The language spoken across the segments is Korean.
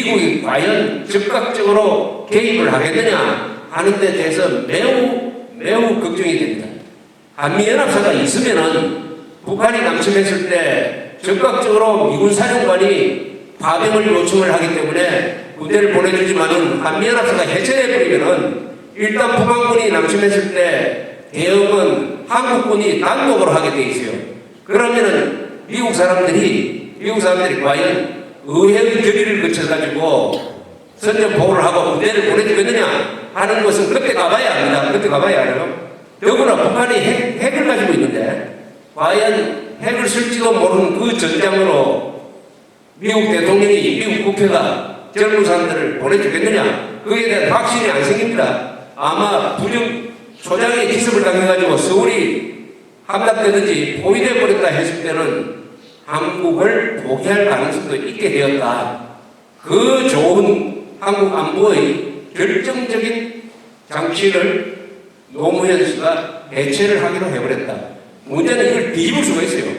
미국이 과연 적극적으로 개입을 하겠느냐 하는 데 대해서 매우 매우 걱정이 됩니다. 한미연합사가 있으면은 북한이 남침했을 때 적극적으로 미군 사령관이 파병을 요청을 하기 때문에 군대를 보내주지만은 한미연합사가 해체해버리면은 일단 북한군이 남침했을 때 대응은 한국군이 단독으로 하게 돼 있어요. 그러면은 미국 사람들이 미국 사람들이 과연 의회의 결의를 거쳐가지고 선전 보호를 하고 군대를 보내주겠느냐 하는 것은 그때 가봐야 합니다. 그때 가봐야 알아요. 더구나 북한이 핵, 핵을 가지고 있는데 과연 핵을 쓸지도 모르는 그 전장으로 미국 대통령이 미국 국회가 젊은 사람들을 보내주겠느냐 그에 대한 확신이 안 생깁니다. 아마 부정 소장의 기습을 당해가지고 서울이 함락되든지 포위돼 버렸다 했을 때는 한국을 포기할 가능성도 있게 되었다. 그 좋은 한국 안보의 결정적인 장치를 노무현 씨가 해체를 하기로 해버렸다. 문제는 이걸 뒤집을 수가 있어요.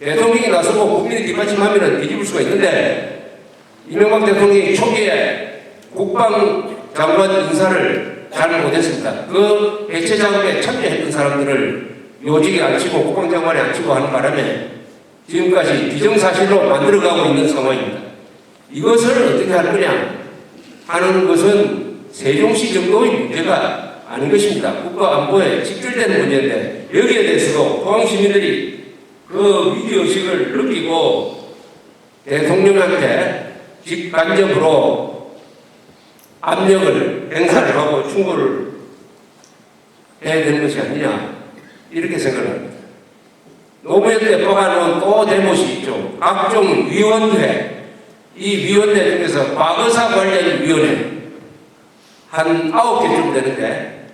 대통령이 나서고 국민이 뒷받침하면 뒤집을 수가 있는데 이명박 대통령이 초기에 국방장관 인사를 잘 못했습니다. 그 해체 작업에 참여했던 사람들을 요직에 앉히고 국방장관에 앉히고 하는 바람에 지금까지 기정사실로 만들어가고 있는 상황입니다. 이것을 어떻게 할 거냐 하는 것은 세종시 정도의 문제가 아닌 것입니다. 국가 안보에 직결되는 문제인데 여기에 대해서도 포항 시민들이 그 위기의식을 느끼고 대통령한테 직간접으로 압력을 행사를 하고 충고를 해야 되는 것이 아니냐 이렇게 생각합니다. 노무현 때 뽑아놓은 또 대못이 있죠. 각종 위원회 이 위원회 중에서 과거사 관련 위원회 한 아홉 개쯤 되는데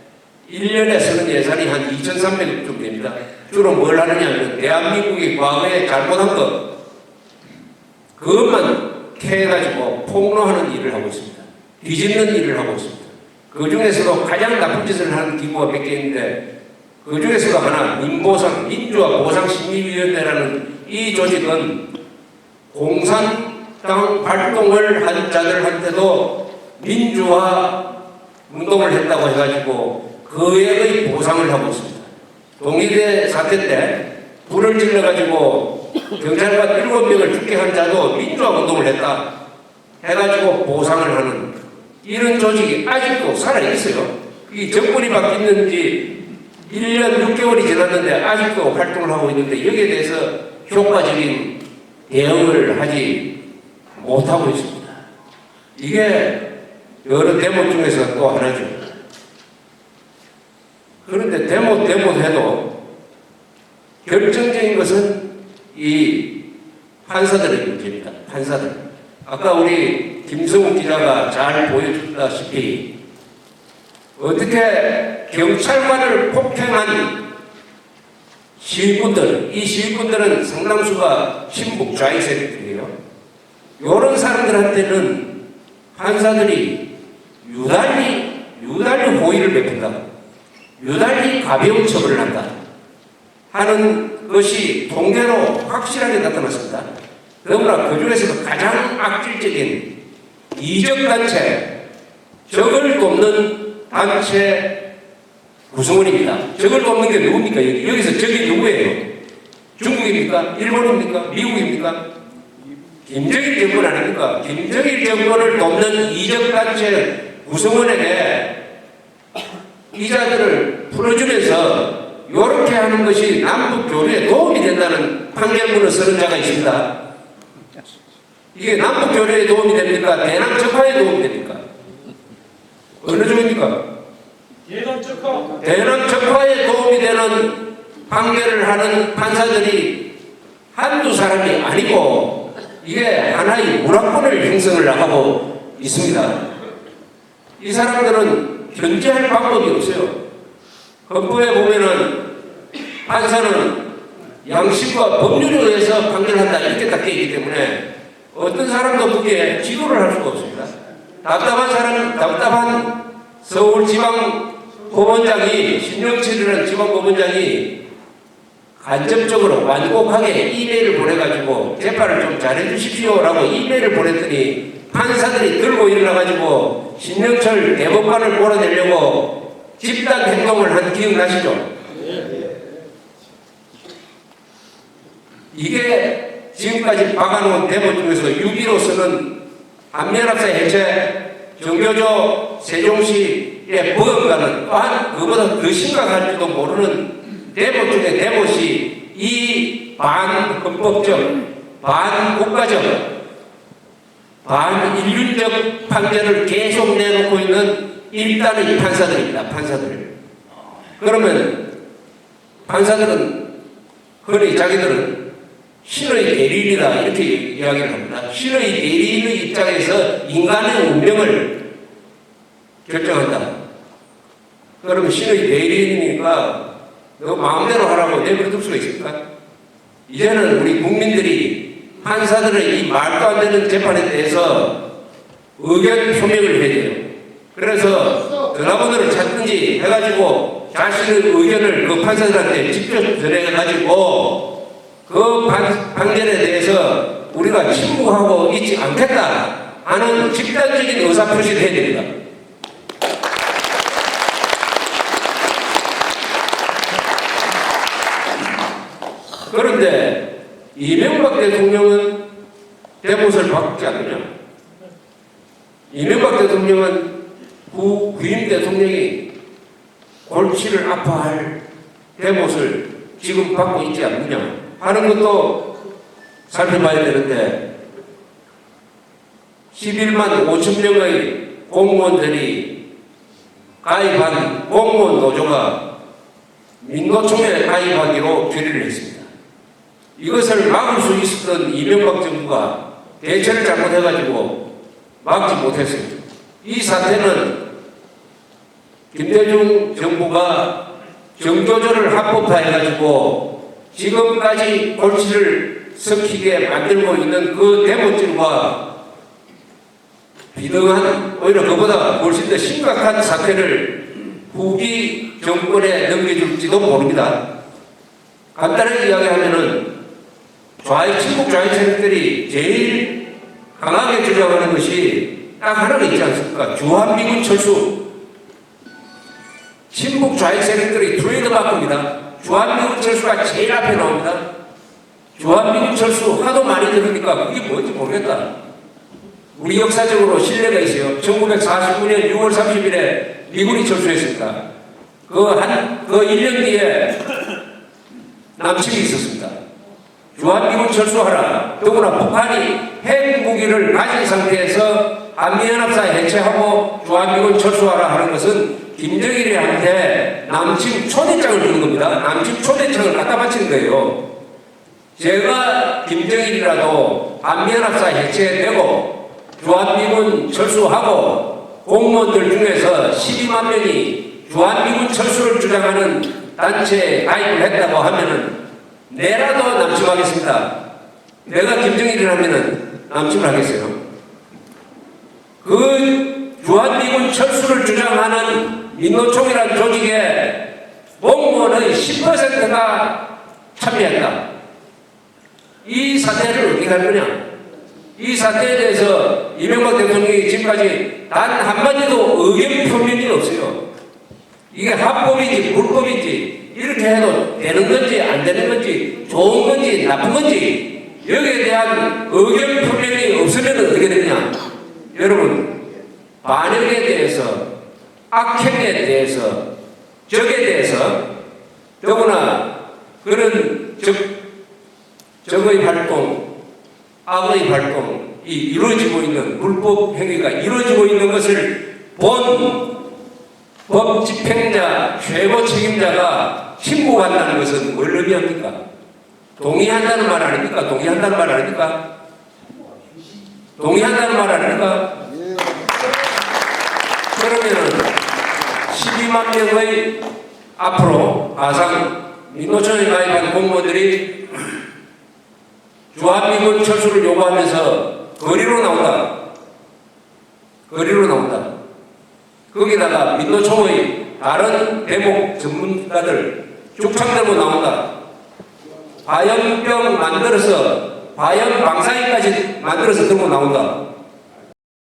1년에 쓰는 예산이 한 2,300억 좀 됩니다. 주로 뭘 하느냐 하면 대한민국이 과거에 잘못한 것 그것만 캐가지고 폭로하는 일을 하고 있습니다. 뒤집는 일을 하고 있습니다. 그 중에서도 가장 나쁜 짓을 하는 기구가 몇 개 있는데 그 중에서도 하나 민보상 민주화 보상 심의위원회라는 이 조직은 공산당 활동을 한 자들한테도 민주화 운동을 했다고 해가지고 그액의 보상을 하고 있습니다. 동일대 사태 때 불을 질러가지고 경찰관 일곱 명을 죽게 한 자도 민주화 운동을 했다 해가지고 보상을 하는 이런 조직이 아직도 살아있어요. 이 정권이 바뀌는지 1년 6개월이 지났는데 아직도 활동을 하고 있는데 여기에 대해서 효과적인 대응을 하지 못하고 있습니다. 이게 여러 대목 중에서 또 하나죠. 그런데 대목 대목 해도 결정적인 것은 이 판사들의 문제입니다. 판사들. 아까 우리 김성욱 기자가 잘 보여줬다시피 어떻게 경찰관을 폭행한 시위꾼들, 이 시위꾼들은 상당수가 신북 좌익 세력들이에요. 이런 사람들한테는 판사들이 유달리, 유달리 호의를 베푼다. 유달리 가벼운 처벌을 한다. 하는 것이 통계로 확실하게 나타났습니다. 더구나 그 중에서도 가장 악질적인 이적단체, 적을 돕는 단체 구성원입니다. 적을 돕는 게 누굽니까? 여기, 여기 서 적이 누구예요? 중국입니까? 일본입니까? 미국입니까? 김정일 정권 아닙니까? 김정일 정권을 돕는 이적단체 구성원에게 이자들을 풀어주면서 이렇게 하는 것이 남북 교류에 도움이 된다는 판결문을 쓰는 자가 있습니다. 이게 남북 교류에 도움이 됩니까? 대남 적화에 도움이 됩니까? 어느 적합 대남 적화에 도움이 되는 판결을 하는 판사들이 한두 사람이 아니고 이게 하나의 문화권을 형성을 하고 있습니다. 이 사람들은 견제할 방법이 없어요. 헌법에 보면은 판사는 양심과 법률에 의해서 판결한다 이렇게 딱 되어 있기 때문에 어떤 사람도 거기에 지도를 할 수가 없습니다. 답답한 사람, 답답한 서울 지방 법원장이 신영철이라는 지방 법원장이 간접적으로 완곡하게 이메일을 보내가지고 재판을 좀 잘해 주십시오라고 이메일을 보냈더니 판사들이 들고 일어나가지고 신영철 대법관을 몰아내려고 집단 행동을 한 기억나시죠? 이게 지금까지 박아놓은 대본 중에서 6위로서는 한미연합사 해체, 정교조 세종시의 부검과는 또한 그보다 더 심각할지도 모르는 대본 중에 대본이 이 반헌법적, 반국가적, 반인륜적 판결을 계속 내놓고 있는 일단의 판사들입니다. 판사들. 그러면 판사들은 흔히 자기들은 신의 대리인이다 이렇게 이야기를 합니다. 신의 대리인의 입장에서 인간의 운명을 결정한다. 그러면 신의 대리인이니까 너 마음대로 하라고 내버려둘 수가 있을까? 이제는 우리 국민들이 판사들의 이 말도 안 되는 재판에 대해서 의견 표명을 해야 돼요. 그래서 전화번호를 찾든지 해가지고 자신의 의견을 그 판사들한테 직접 전해가지고 그 판, 판결에 대해서 우리가 침묵하고 있지 않겠다 하는 집단적인 의사표시를 해야 됩니다. 그런데 이명박 대통령은 대못을 받지 않느냐? 이명박 대통령은 후 부임 대통령이 골치를 아파할 대못을 지금 받고 있지 않느냐 하는 것도 살펴봐야 되는데 11만 5천 명의 공무원들이 가입한 공무원 노조가 민노총에 가입하기로 결의를 했습니다. 이것을 막을 수 있었던 이명박 정부가 대처를 잘못해가지고 막지 못했어요. 이 사태는 김대중 정부가 정조조를 합법화해가지고 지금까지 골치를 썩히게 만들고 있는 그 대못질과 비등한 오히려 그보다 훨씬 더 심각한 사태를 후기 정권에 넘겨줄지도 모릅니다. 간단하게 이야기하면은 좌익, 친북 좌익 세력들이 제일 강하게 주장하는 것이 딱 하나가 있지 않습니까? 주한미군 철수. 친북 좌익 세력들이 트레이드마크입니다. 주한미군 철수가 제일 앞에 나옵니다. 주한미군 철수 하도 많이 들으니까 그게 뭔지 모르겠다. 우리 역사적으로 신뢰가 있어요. 1949년 6월 30일에 미군이 철수했습니다. 그 한, 그 1년 뒤에 남침이 있었습니다. 주한미군 철수하라. 더구나 북한이 핵무기를 가진 상태에서 한미연합사 해체하고 주한미군 철수하라 하는 것은 김정일이한테 남침 초대장을 주는 겁니다. 남침 초대장을 갖다 바치는 거예요. 제가 김정일이라도 한미연합사 해체되고 주한미군 철수하고 공무원들 중에서 12만 명이 주한미군 철수를 주장하는 단체에 가입을 했다고 하면은 내라도 남침하겠습니다. 내가 김정일이라면은 남침을 하겠어요. 그 주한미군 철수를 주장하는 민노총이라는 조직에 공무원의 10%가 참여했다. 이 사태를 어떻게 할 거냐? 이 사태에 대해서 이명박 대통령이 지금까지 단 한마디도 의견 표명이 없어요. 이게 합법인지 불법인지 이렇게 해도 되는 건지 안 되는 건지 좋은 건지 나쁜 건지 여기에 대한 의견 표명이 없으면 어떻게 되냐? 여러분 반역에 대해서 악행에 대해서 적에 대해서 더구나 그런 적, 적의 활동 악의 활동이 이루어지고 있는 불법 행위가 이루어지고 있는 것을 본 법 집행자 최고 책임자가 신고한다는 것은 뭘 의미합니까? 동의한다는 말 아닙니까? 동의한다는 말 아닙니까? 동의한다는 말 아닙니까? 그러면은 12만 명의 앞으로 아상 민노총에 가입한 공무원들이 주한미군 철수를 요구하면서 거리로 나온다. 거리로 나온다. 거기다가 민노총의 다른 대목 전문가들 죽창 들고 나온다. 화염병 만들어서 화염 방사기까지 만들어서 들고 나온다.